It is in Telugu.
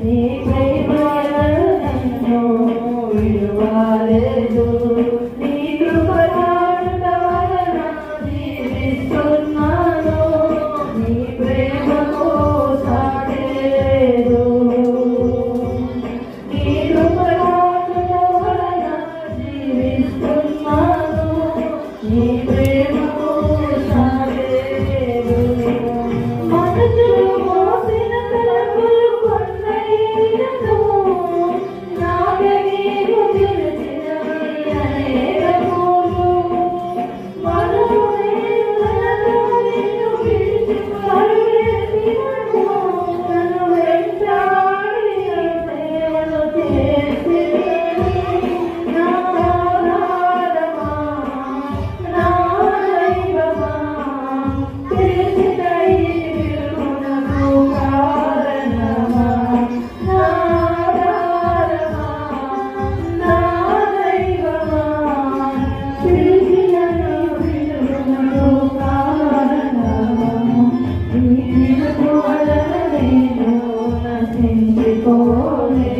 నీ ప్రేమ నన్ను విలువలేదు Oh, yeah.